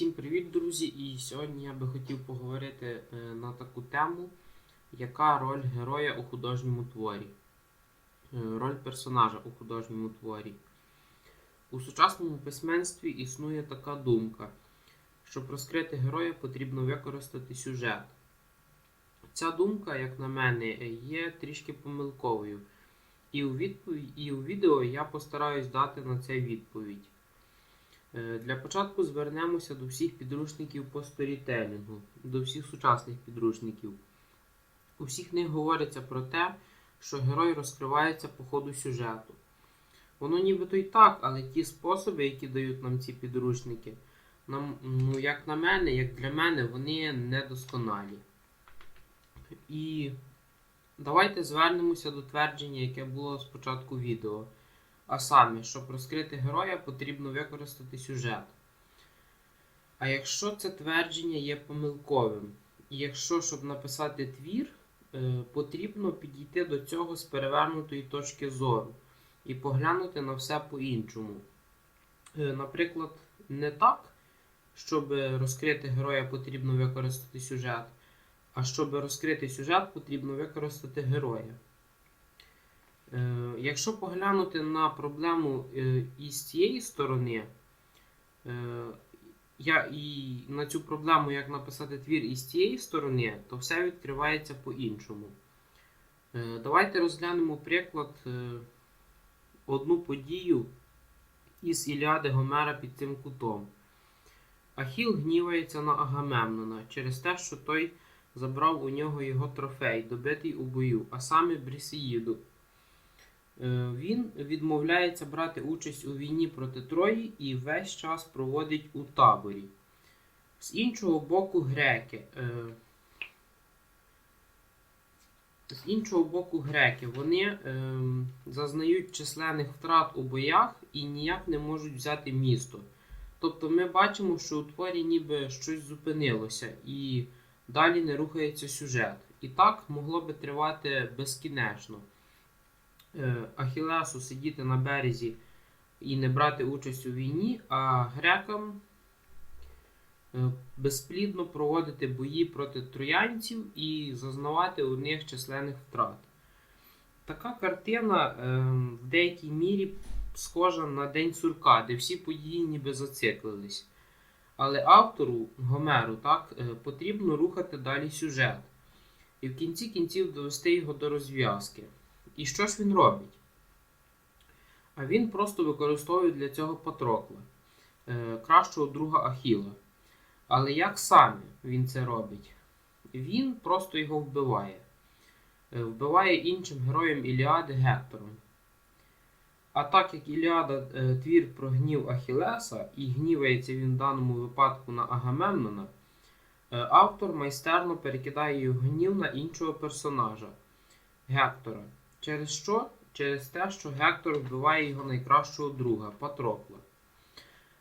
Всім привіт, друзі! І сьогодні я би хотів поговорити е, на таку тему, яка роль героя у художньому творі, Е, роль персонажа у художньому творі. У сучасному письменстві існує така думка, щоб розкрити героя, потрібно використати сюжет. Ця думка, як на мене, є трішки помилковою. І у, відповідь, і у відео я постараюсь дати на це відповідь. Е, Для початку звернемося до всіх підручників по сторітелінгу, до всіх сучасних підручників. У всіх них говориться про те, що герой розкривається по ходу сюжету. Воно нібито й так, але ті способи, які дають нам ці підручники, нам, ну, як на мене, як для мене, вони недосконалі. І давайте звернемося до твердження, яке було спочатку відео. А саме, щоб розкрити героя, потрібно використати сюжет. А якщо це твердження є помилковим, і якщо, щоб написати твір, е, потрібно підійти до цього з перевернутої точки зору і поглянути на все по-іншому. Е, Наприклад, не так, щоб розкрити героя, потрібно використати сюжет, а щоб розкрити сюжет, потрібно використати героя. Е, Якщо поглянути на проблему е, із цієї сторони, е, я і на цю проблему, як написати твір із цієї сторони, то все відкривається по-іншому. Давайте розглянемо приклад одну подію із Іліади Гомера під цим кутом. Ахіл гнівається на Агамемнона через те, що той забрав у нього його трофей, добитий у бою, а саме Брісеїду. Е, Він відмовляється брати участь у війні проти Трої і весь час проводить у таборі. З іншого боку, греки. е, З іншого боку, греки вони ем, зазнають численних втрат у боях і ніяк не можуть взяти місто. Тобто ми бачимо, що у творі ніби щось зупинилося і далі не рухається сюжет. І так могло би тривати безкінечно. Е, Ахілесу сидіти на березі і не брати участь у війні, а грекам е, безплідно проводити бої проти троянців і зазнавати у них численних втрат. Така картина е, в деякій мірі схожа на День сурка, де всі події ніби зациклились. Але автору Гомеру так, потрібно рухати далі сюжет і в кінці кінців довести його до розв'язки. І що ж він робить? А він просто використовує для цього Патрокла, е, кращого друга Ахіла. Але як саме він це робить? Він просто його вбиває. Е, Вбиває іншим героєм Іліади Гектором. А так як Іліада е, твір про гнів Ахілеса, і гнівається він в даному випадку на Агамемнона, автор майстерно перекидає його гнів на іншого персонажа Гектора. Через що? Через те, що Гектор вбиває його найкращого друга Патрокла.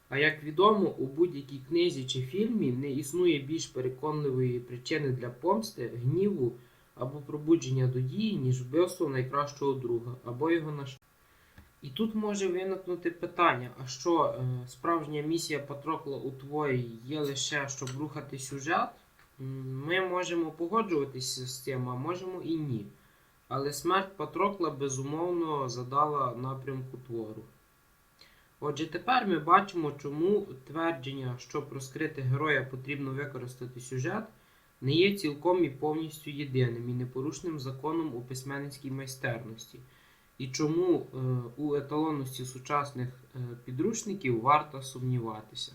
А як відомо, у будь-якій книзі чи фільмі не існує більш переконливої причини для помсти, гніву або пробудження до дії, ніж вбивство найкращого друга або його нащадка. І тут може виникнути питання: а що е, справжня місія Патрокла у творі є лише щоб рухати сюжет? Ми можемо погоджуватися з цим, а можемо і ні. Але смерть Патрокла безумовно задала напрямку твору. Отже, тепер ми бачимо, чому твердження, щоб розкрити героя потрібно використати сюжет, не є цілком і повністю єдиним і непорушним законом у письменницькій майстерності. І чому е, у еталонності сучасних е, підручників варто сумніватися.